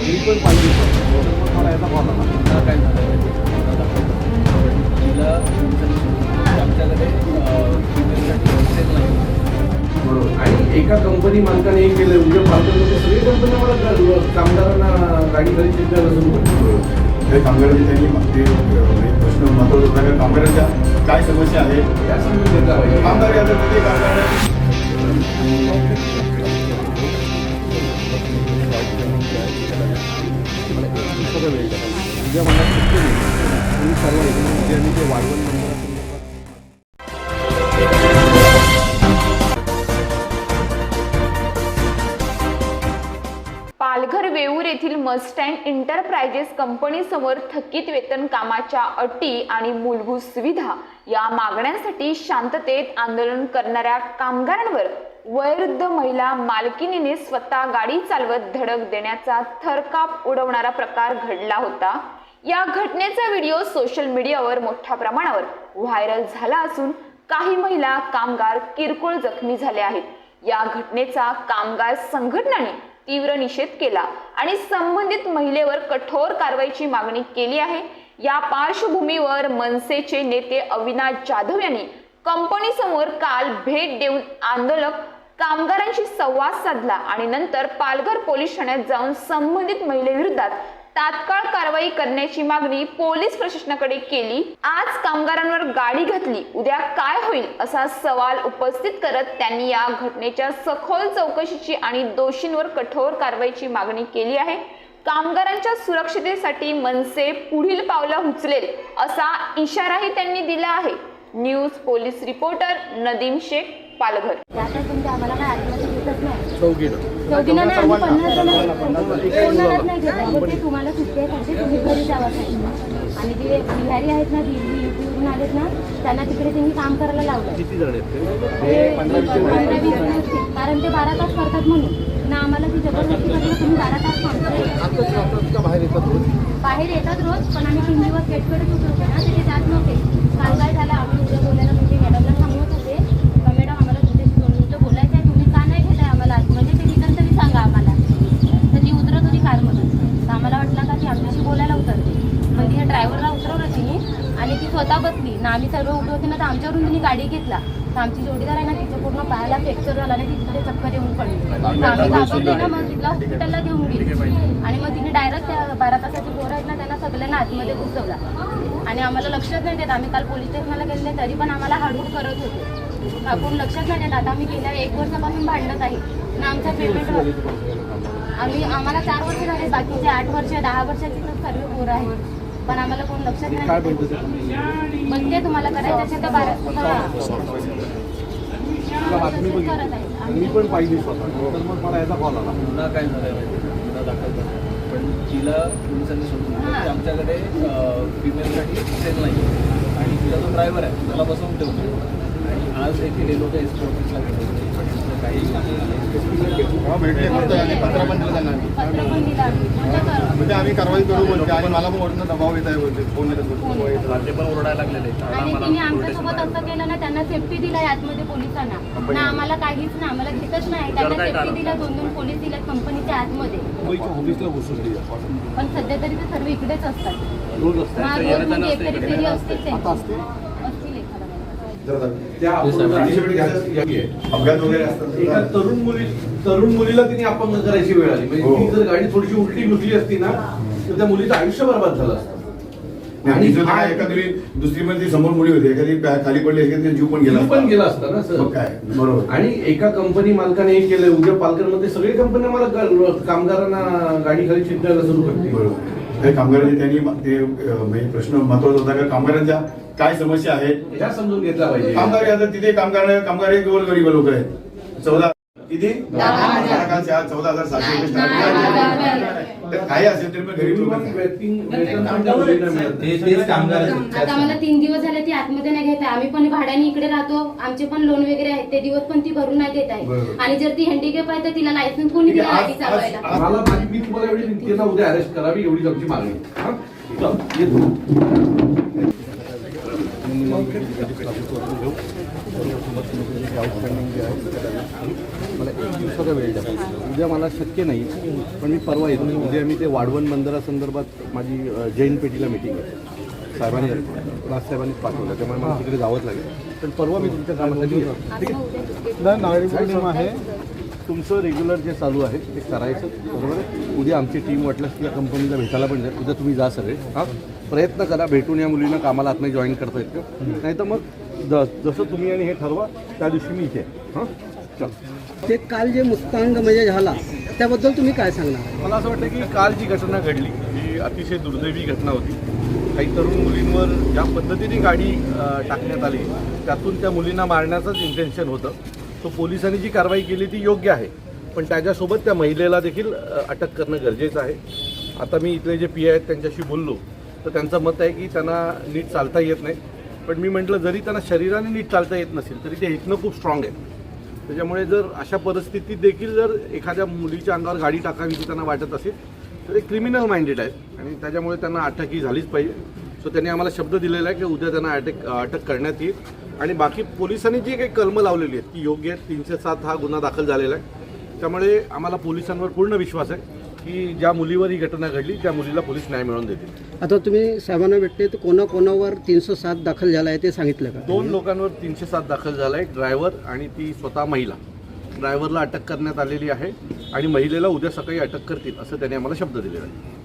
मी पण पाहिजे मला याचा कॉल आला काय झालं तिला आमच्याकडे नाही बरोबर आणि एका कंपनी मालकाने एक केलं उद्या पालकांमध्ये सगळी कंपनी मला कामगारांना गाडी खरेदी चिंता सुरू करते त्यांनी ते प्रश्न महत्त्वाचा कामगारांच्या काय समस्या आहे या समजून घेतला पाहिजे कामगार कामगार मस्टँड इंटरप्रायजेस कंपनीसमोर थकीत वेतन कामाच्या अटी आणि मूलभूत सुविधा या मागण्यांसाठी शांततेत आंदोलन करणाऱ्या कामगारांवर वयोवृद्ध महिला मालकिनीने स्वतः गाडी चालवत धडक देण्याचा थरकाप उडवणारा प्रकार घडला होता. या घटनेचा व्हिडिओ सोशल मीडियावर मोठ्या प्रमाणावर व्हायरल झाला असून काही महिला कामगार किरकोळ जखमी झाले आहेत. या घटनेचा कामगार संघटनांनी तीव्र निषेध केला आणि संबंधित महिलेवर कठोर कारवाईची मागणी केली आहे. या पार्श्वभूमीवर मनसेचे नेते अविनाश जाधव यांनी कंपनीसमोर काल भेट देऊन आंदोलक कामगारांशी संवाद साधला आणि नंतर पालघर पोलीस ठाण्यात जाऊन संबंधित महिलेविरोधात तात्काळ कारवाई करण्याची मागणी पोलीस प्रशासनाकडे केली. आज कामगारांवर गाडी घातली. उद्या काय होईल असा सवाल उपस्थित करत त्यांनी या घटनेच्या सखोल चौकशीची आणि दोषींवर कठोर कारवाईची मागणी केली आहे. कामगारांच्या सुरक्षितेसाठी मनसे पुढील पावलं उचलेल असा इशाराही त्यांनी दिला आहे. News police reporter Nadeem Shaikh Palghar. आम्हाला काय आत्महत्या घेतच नाही आम्ही पन्नास जण कोणालाच नाही घेत आहे. बोलते तुम्हाला सुट्टी आहे तुम्ही घरी जावा. आणि जे बिहारी आहेत ना दिल्ली युपीवरून आलेत ना त्यांना तिकडे त्यांनी काम करायला लावलं ते? ते. कारण ते बारा तास करतात म्हणून ना आम्हाला ती जबरदस्ती करते तुम्ही बारा तास काम बाहेर येतात रोज पण आम्ही तीन दिवस गेटकडेच उतरतो ना तिथे जात नव्हते काल काय झालं आम्ही उद्या बोलायला म्हणजे मॅडमला सांगत होते का मॅडम आम्हाला तुझ्याशी दोन मिनिटं बोलायचं आहे तुम्ही का नाही घेताय आम्हाला म्हणजे ते रिटर्न तरी सांगा आम्हाला तर ती उतरत होती कारमधून तर आम्हाला वाटलं का ती आमच्याशी बोलायला उतरते मग तिने ड्रायव्हरला उतरवलं तिने आणि ती स्वतः बसली ना आम्ही सर्व उठलो होते ना तर आमच्यावरून तिने गाडी घेतला. तर आमची जोडीदार आहे ना तिच्या पूर्ण पायाला फ्रॅक्चर झाला आणि तिथे चक्कर येऊन पडली. आम्ही घाबरलो ना मग तिला हॉस्पिटलला घेऊन गेली. आणि मग तिने डायरेक्ट त्या बारा तासाची पोरं आहेत ना त्यांना सगळ्यांना आतमध्ये घुसवला. आणि आम्हाला लक्षात नाही देत आम्ही काल पोलीस स्टेशनला गेले तरी पण आम्हाला हाडूक करत होते. आपण लक्षात नाही देत आता आम्ही गेल्या एक वर्षापासून भांडत आहे. ना आमचा पेमेंट आम्ही आम्हाला चार वर्ष झाले बाकीचे आठ वर्ष दहा वर्षाची सर्व पोरं आहेत. पण आम्हाला कोण लक्षात काय नाही? पण ते तुम्हाला करायचं असेल तर बारा करत आहे. मी पण पाहिजे स्वतः. तर मग मला याचा कॉल आला. पुन्हा काय झालं? पुन्हा दाखल झालं पण तिला पोलिसांनी की आमच्याकडे फिमेलसाठी हॉस्टेल नाही आणि तिला जो ड्रायव्हर आहे. त्याला बसवून ठेवतो. आणि आज येथील लोक एस पी ऑफिसला काही. म्हणजे म्हणजे आम्ही कारवाई करू म्हणते आणि मला वरनं दबाव येत आहे बोलते फोन येतात बोलते. ते पण ओरडायला लागलेले आणि तिने आमच्यासोबत असं केलं ना त्यांना सेफ्टी दिलाय आतमध्ये पोलिसांना. ना आम्हाला काहीच नाही आम्हाला घेतच नाही. त्यांना सेफ्टी दिला दोन दोन पोलीस दिले कंपनीच्या आतमध्ये. पण सध्या तरी ते सर्व इकडेच असतात. रोज असतात. अपघात वगैरे एका तरुण मुली तरुण मुलीला तिने अपंग करायची वेळ आली. म्हणजे हो. ती जर गाडी थोडीशी उलटी घुसली असती ना तर त्या मुलीचं आयुष्य बरबाद झालं असतं. आणि हा- एखादी दुसरी ती समोर मुली होती. एखादी खाली पडली एखादी जीव पण गेला पण गेला असता ना सर. काय? बरोबर. आणि एका कंपनी मालकाने एक केलं. उद्या पालघरमध्ये सगळी कंपन्या मला कामगारांना गाडी खाली चिटकायला सुरू करते बरोबर. हे कामगारांचे त्यांनी ते म्हणजे प्रश्न महत्त्वाचा होता का कामगारांच्या काय समस्या आहेत? ह्या समजून घेतला पाहिजे. कामगार आता तिथे कामगार कामगार एक गोल गरीब लोक आहेत. चौदा किती? चौदा हजार सातशे काही असेल तरी पण गरीब लोक. आता आम्हाला तीन दिवस झाले ती आतमध्ये नाही घेत आहे. आम्ही पण भाड्याने इकडे राहतो. आमचे पण लोन वगैरे आहेत. ते दिवस पण ती भरून नाही देत आहे. आणि जर ती हँडिकॅप आहे तर तिला लायसन्स कोणी दिला आज- चालवायला मला माझी मी तुम्हाला एवढी विनंती उद्या अरेस्ट करावी एवढीच आमची मागणी हा? चल, येतो. आउटस्टँडिंग जे आहे ते त्यांना मला एक दिवसाचा वेळ द्या. उद्या मला शक्य नाही पण मी परवा येतो. उद्या मी ते वाढवण बंदरासंदर्भात माझी जैन पेटीला मिटिंग आहे. साहेबांनी राजसाहेबांनीच पाठवलं त्यामुळे मला तिकडे जावंच लागेल. पण परवा मी तुमच्या कामासाठी. ठीक आहे? पौर्णिमा आहे. तुमचं रेग्युलर जे चालू आहे ते करायचं बरोबर आहे? उद्या आमची टीम वाटल्यास तुला कंपनीला भेटायला पण जाईल. उद्या तुम्ही जा सगळे. हां? प्रयत्न करा भेटून या मुलींना कामाला आतमध्ये जॉईन करता येतं नाही तर मग ज जसं तुम्ही आणि हे ठरवा त्या दिवशी मी इथे. हां? चल. ते काल जे मुक्तांग म्हणजे झाला त्याबद्दल तुम्ही काय सांगणार? मला असं वाटतं की काल जी घटना घडली ही अतिशय दुर्दैवी घटना होती. काही तरुण मुलींवर ज्या पद्धतीने गाडी टाकण्यात आली त्यातून त्या मुलींना मारण्याचंच इंटेन्शन होतं. सो पोलिसांनी जी कारवाई केली ती योग्य आहे. पण त्याच्यासोबत त्या महिलेला देखील अ, अटक करणं गरजेचं आहे. आता मी इथले जे पी आहेत त्यांच्याशी बोललो. तर त्यांचं मत आहे की त्यांना नीट चालता येत नाही. पण मी म्हटलं जरी त्यांना शरीराने नीट चालता येत नसेल तरी ते इथनं खूप स्ट्रॉंग आहे त्याच्यामुळे जर अशा परिस्थितीत देखील जर एखाद्या मुलीच्या अंगावर गाडी टाकावीशी त्यांना वाटत असेल तर ते क्रिमिनल माइंडेड आहेत. आणि त्याच्यामुळे त्यांना अटक ही झालीच पाहिजे. सो त्यांनी आम्हाला शब्द दिलेला आहे की उद्या त्यांना अटक अटक करण्यात येईल. आणि बाकी पोलिसांनी जी काही कलमं लावलेली आहेत ती योग्य आहेत. तीनशे सात हा गुन्हा दाखल झालेला आहे. त्यामुळे आम्हाला पोलिसांवर पूर्ण विश्वास आहे. की ज्या मुलीवर ही घटना घडली त्या मुलीला पोलीस न्याय मिळवून देतील. आता तुम्ही साहेबांना भेटले तर कोणाकोणावर तीनशे सात दाखल झाला आहे ते सांगितलं का? दोन लोकांवर तीनशे सात दाखल झाला आहे ड्रायव्हर आणि ती स्वतः महिला. ड्रायव्हरला अटक करण्यात आलेली आहे आणि महिलेला उद्या सकाळी अटक करतील असं त्यांनी आम्हाला शब्द दिलेला आहे.